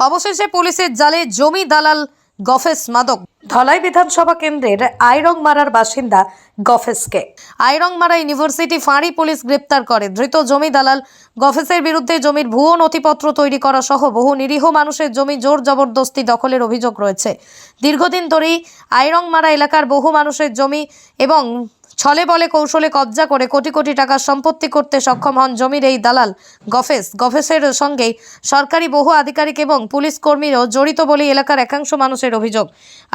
অবশেষে পুলিশের জালে জমি দালাল গফেস মাদক। ধলাই বিধানসভা কেন্দ্রের আইরংমারার বাসিন্দা গফেসকে। আইরংমারা ইউনিভার্সিটি ফাঁড়ি পুলিশ গ্রেপ্তার করে। ধৃত জমি দালাল গফেসের বিরুদ্ধে জমির ভুয়ো নথিপত্র তৈরি করা সহ বহু নিরীহ মানুষের জমি জোর জবরদস্তি দখলের অভিযোগ রয়েছে। দীর্ঘদিন ধরেই আইরংমারা এলাকার বহু মানুষের জমি এবং ছলে বলে কৌশলে কবজা করে কোটি কোটি টাকার সম্পত্তি করতে সক্ষম হন জমির এই দালাল গফেস। গফেসের সঙ্গে সরকারি বহু আধিকারিক এবং পুলিশ কর্মীরও জড়িত বলে এলাকার একাংশ মানুষের অভিযোগ।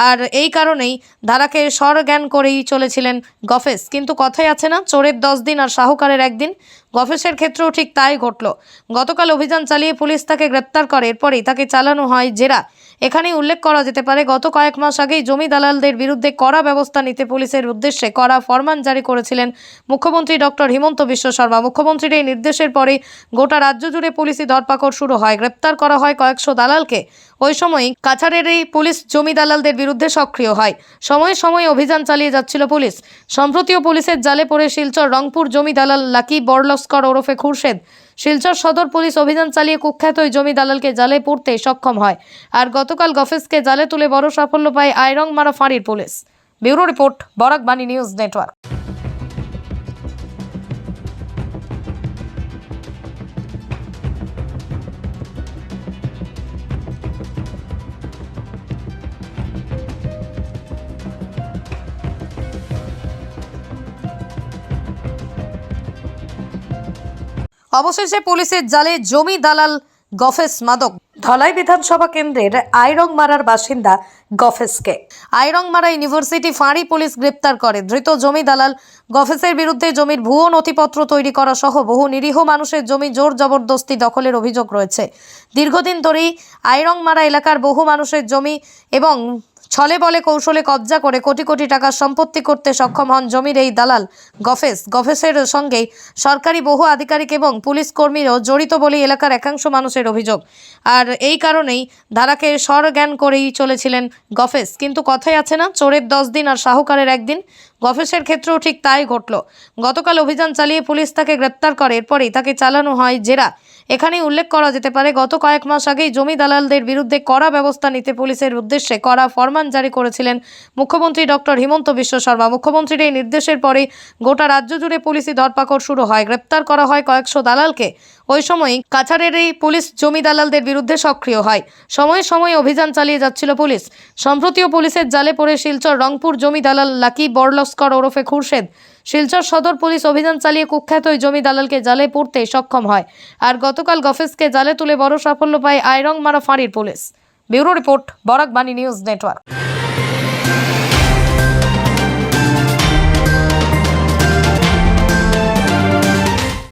আর এই কারণেই ধারাকে স্বরজ্ঞান করেই চলেছিলেন গফেস। কিন্তু কথাই আছে না, চোরের দশ দিন আর শাহুকারের একদিন। গফেসের ক্ষেত্রেও ঠিক তাই ঘটল। গতকাল অভিযান চালিয়ে পুলিশ তাকে গ্রেপ্তার করে। এরপরেই তাকে চালানো হয় জেরা। এখানেই উল্লেখ করা যেতে পারে, গত কয়েক মাস আগেই জমি দালালদের বিরুদ্ধে কড়া ব্যবস্থা নিতে পুলিশের উদ্দেশ্যে কড়া ফরমান জারি করেছিলেন মুখ্যমন্ত্রী ডক্টর হিমন্ত বিশ্ব শর্মা। মুখ্যমন্ত্রীর এই নির্দেশের পরে গোটা রাজ্য জুড়ে পুলিশি ধরপাকড় শুরু হয়, গ্রেপ্তার করা হয় কয়েকশো দালালকে। ওই সময়ই কাছাড়ের এই পুলিশ জমি দালালদের বিরুদ্ধে সক্রিয় হয়। সময়ে সময়ে অভিযান চালিয়ে যাচ্ছিল পুলিশ। সম্প্রতিও পুলিশের জালে পড়ে শিলচর রংপুর জমি দালাল লাকি বড়লস্কর ওরফে খুরশেদ। শিলচর সদর পুলিশ অভিযান চালিয়ে কুখ্যাত ওই জমি দালালকে জালে পড়তে সক্ষম হয়। আর গতকাল গফেসকে জালে তুলে বড় সাফল্য পায় আইরংমারা ফাঁড়ির পুলিশ। ব্যুরো রিপোর্ট বরাক বাণী নিউজ নেটওয়ার্ক। অবশেষে পুলিশের জালে জমি দালাল গফেস মাদক। ধলাই বিধানসভা কেন্দ্রের আইরংমারার বাসিন্দা গফেসকে। আইরংমারা ইউনিভার্সিটি ফাঁড়ি পুলিশ গ্রেপ্তার করে। ধৃত জমি দালাল গফেসের বিরুদ্ধে জমির ভুয়ো নথিপত্র তৈরি করা সহ বহু নিরীহ মানুষের জমি জোর জবরদস্তি দখলের অভিযোগ রয়েছে। দীর্ঘদিন ধরেই আইরংমারা এলাকার বহু মানুষের জমি এবং ছলে বলে, কৌশলে কবজা করে কোটি কোটি টাকার সম্পত্তি করতে সক্ষম হন জমির এই দালাল গফেস। গফেসের সঙ্গে সরকারি বহু আধিকারিক এবং পুলিশ কর্মীরও জড়িত বলে এলাকার একাংশ মানুষের অভিযোগ। আর এই কারণেই ধারাকে স্বরজ্ঞান করেই চলেছিলেন গফেস। কিন্তু কথাই আছে না, চোরের দশ দিন আর শাহুকারের একদিন। গফেসের ক্ষেত্রেও ঠিক তাই ঘটল। গতকাল অভিযান চালিয়ে পুলিশ তাকে গ্রেপ্তার করে, এরপরেই তাকে চালানো হয় জেরা। এখানেই উল্লেখ করা যেতে পারে, গত কয়েক মাস আগেই জমি দালালদের বিরুদ্ধে কড়া ব্যবস্থা নিতে পুলিশের উদ্দেশ্যে কড়া ফরমান জারি করেছিলেন মুখ্যমন্ত্রী ডক্টর হিমন্ত বিশ্ব শর্মা। মুখ্যমন্ত্রীর এই নির্দেশের পরে গোটা রাজ্য জুড়ে পুলিশি ধরপাকড় শুরু হয়। গ্রেপ্তার করা হয় কয়েকশো দালালকে। ওই সময়ই কাছাড়ের এই পুলিশ জমি দালালদের বিরুদ্ধে সক্রিয় হয়। সময়ে সময়ে অভিযান চালিয়ে যাচ্ছিল পুলিশ। সম্প্রতিও পুলিশের জালে পড়ে শিলচর রংপুর জমি দালাল লাকি বড়লস্কর ওরফে খুরশেদ। শিলচর সদর পুলিশ অভিযান চালিয়ে কুখ্যাত ওই জমি দালালকে জালে পড়তে সক্ষম হয়। আর গতকাল গফেসকে জালে তুলে বড় সাফল্য পায় আইরংমারা ফাঁড়ির পুলিশ। ব্যুরো রিপোর্ট বরাক বাণী নিউজ নেটওয়ার্ক।